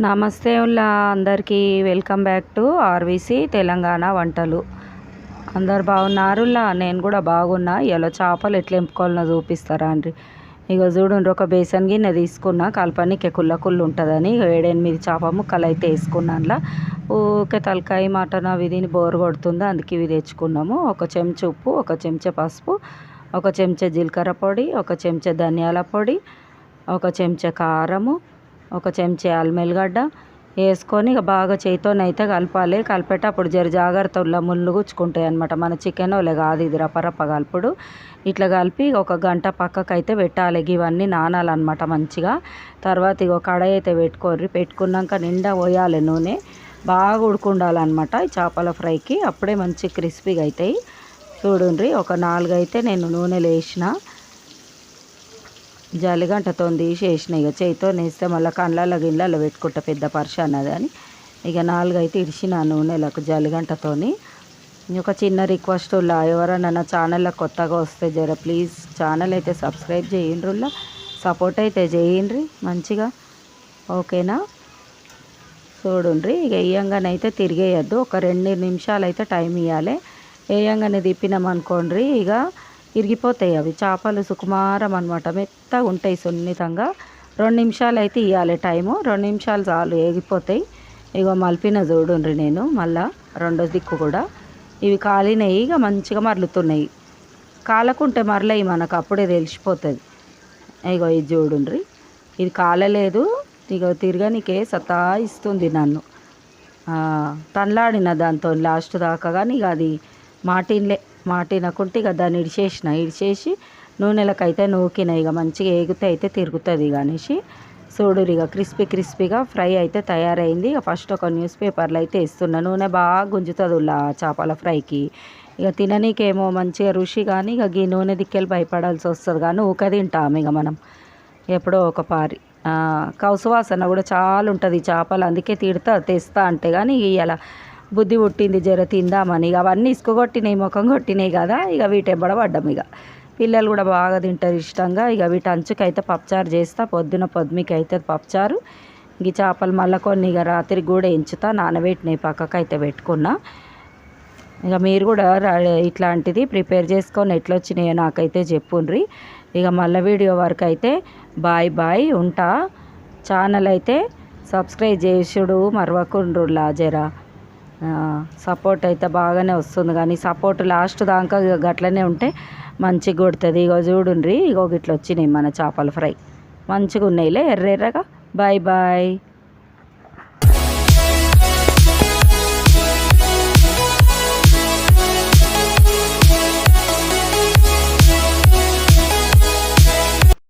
నమస్తే ఉల్లా అందరికీ welcome back to RVC Telangana వంటలు. అందరు బాగున్నారులా నేను కూడా బాగున్నా. ఇలా చేపలు ఎట్లా ఎంపుకోవాలనో చూపిస్తారా అండి. ఇక చూడండి ఒక బేసన్ గిన్నె తీసుకున్నా కలపనికి కుల్ల కుళ్ళు ఉంటుందని. ఏడెనిమిది చేప ముక్కలు అయితే వేసుకున్నానులా ఊకే తలకాయ మటన్ అవి దీని బోర్ కొడుతుంది అందుకే ఇవి తెచ్చుకున్నాము. ఒక చెంచా ఉప్పు ఒక చెంచా పసుపు ఒక చెంచా జీలకర్ర పొడి ఒక చెంచా ధనియాల పొడి ఒక చెంచా కారము ఒక చెంచా అల్మెల్లిగడ్డ వేసుకొని బాగా చేతితోనైతే కలపాలి. కలిపేటప్పుడు జర జాగ్రత్తగా ముళ్ళు గుచ్చుకుంటాయి అనమాట మన చికెన్ వాళ్ళే కాదు ఇది రపరప కలుపుడు. ఇట్లా కలిపి ఒక గంట పక్కకు అయితే పెట్టాలి ఇవన్నీ నానాలన్నమాట మంచిగా. తర్వాత ఇక కడాయి అయితే పెట్టుకోర్రి. పెట్టుకున్నాక నిండా పోయాలి నూనె. బాగా ఉడుకుండాలన్నమాట ఈ చేపల ఫ్రైకి. అప్పుడే మంచి క్రిస్పీగా అవుతాయి చూడండి ఒక నాలుగు అయితే నేను నూనెలో వేసిన జలిగంటతో తీసేసిన ఇక చేయితో నేస్తే మళ్ళీ కండ్లలో గిన్నెలలో పెట్టుకుంటా పెద్ద పర్ష అన్నది అని. ఇక నాలుగైతే అయితే ఇడిచిన నూనెలకు జలిగంటతోని ఒక చిన్న రిక్వెస్ట్ ఉల్లా ఎవరైనా నా ఛానల్లో కొత్తగా వస్తే జర ప్లీజ్ ఛానల్ అయితే సబ్స్క్రైబ్ చేయండ్రుల్లా సపోర్ట్ అయితే చేయండి మంచిగా. ఓకేనా? చూడండి ఇక వేయంగానైతే తిరిగేయద్దు. ఒక రెండు నిమిషాలు అయితే టైం ఇవ్వాలి వేయంగానే తిప్పినామనుకోండి ఇక ఇరిగిపోతాయి అవి. చేపలు సుకుమారం అనమాట మెత్తగా ఉంటాయి సున్నితంగా. రెండు నిమిషాలు అయితే ఇవ్వాలి టైము. రెండు నిమిషాలు చాలు ఏగిపోతాయి. ఇగో మలిపిన చూడుండ్రి నేను. మళ్ళా రెండో దిక్కు కూడా. ఇవి కాలినవి ఇక మంచిగా మరలుతున్నాయి. కాలకుంటే మరలయి మనకు అప్పుడే తెలిసిపోతుంది. ఇగో ఇది చూడుండ్రి. ఇది కాలలేదు. ఇగో తిరగనికే సతా ఇస్తుంది నన్ను. తనలాడిన దాంతో లాస్ట్ దాకా. కానీ ఇక అది మాటిన్లే మాటినకుంటే ఇక దాన్ని ఇడిచేసిన ఇడిచేసి నూనెలకైతే నూకిన ఇక మంచిగా ఏగితే అయితే తిరుగుతుంది ఇక అనేసి చూడురు ఇక క్రిస్పీ క్రిస్పీగా ఫ్రై అయితే తయారైంది. ఇక ఫస్ట్ ఒక న్యూస్ పేపర్లో అయితే ఇస్తున్నా నూనె బాగా గుంజుతుంది ఉల్లా చేపల ఫ్రైకి. ఇక తిననీకేమో మంచిగా రుచి కానీ ఇక ఈ నూనె దిక్కెళ్ళి భయపడాల్సి వస్తుంది కానీ ఊక తింటాం ఇక మనం. ఎప్పుడో ఒక పారి కౌసువాసన కూడా చాలా ఉంటుంది చేపలు అందుకే తిడతా తెస్తా అంటే కానీ ఇవాళ బుద్ధి పుట్టింది జర తిందామని. ఇక అవన్నీ ఇసుకొట్టినాయి ముఖం కొట్టినాయి కదా ఇక వీటి పడ్డం ఇక. పిల్లలు కూడా బాగా తింటారు ఇష్టంగా. ఇక వీటి అంచుకైతే పప్పుచారు చేస్తా పొద్దున పొద్దుమికి అయితే పప్పుచారు ఈ చేపలు మళ్ళీ కొన్ని ఇక రాత్రికి కూడా ఎంచుతా నానబెట్టినాయి పక్కకు అయితే పెట్టుకున్నా. ఇక మీరు కూడా ఇట్లాంటిది ప్రిపేర్ చేసుకొని ఎట్లా వచ్చినాయో నాకైతే చెప్పుండ్రి. ఇక మళ్ళీ వీడియో వరకు అయితే బాయ్ బాయ్ ఉంటా. ఛానల్ అయితే సబ్స్క్రైబ్ చేసుడు మరవకుండ్రులా జరా. సపోర్ట్ అయితే బాగానే వస్తుంది. కానీ సపోర్ట్ లాస్ట్ దాకా గట్లనే ఉంటే మంచిగా కొడుతుంది. ఇగో చూడుండ్రి ఇగో గిట్ల వచ్చినాయి మన చేపల ఫ్రై. మంచిగా ఉన్నాయిలే ఎర్ర ఎర్రగా బాయ్ బాయ్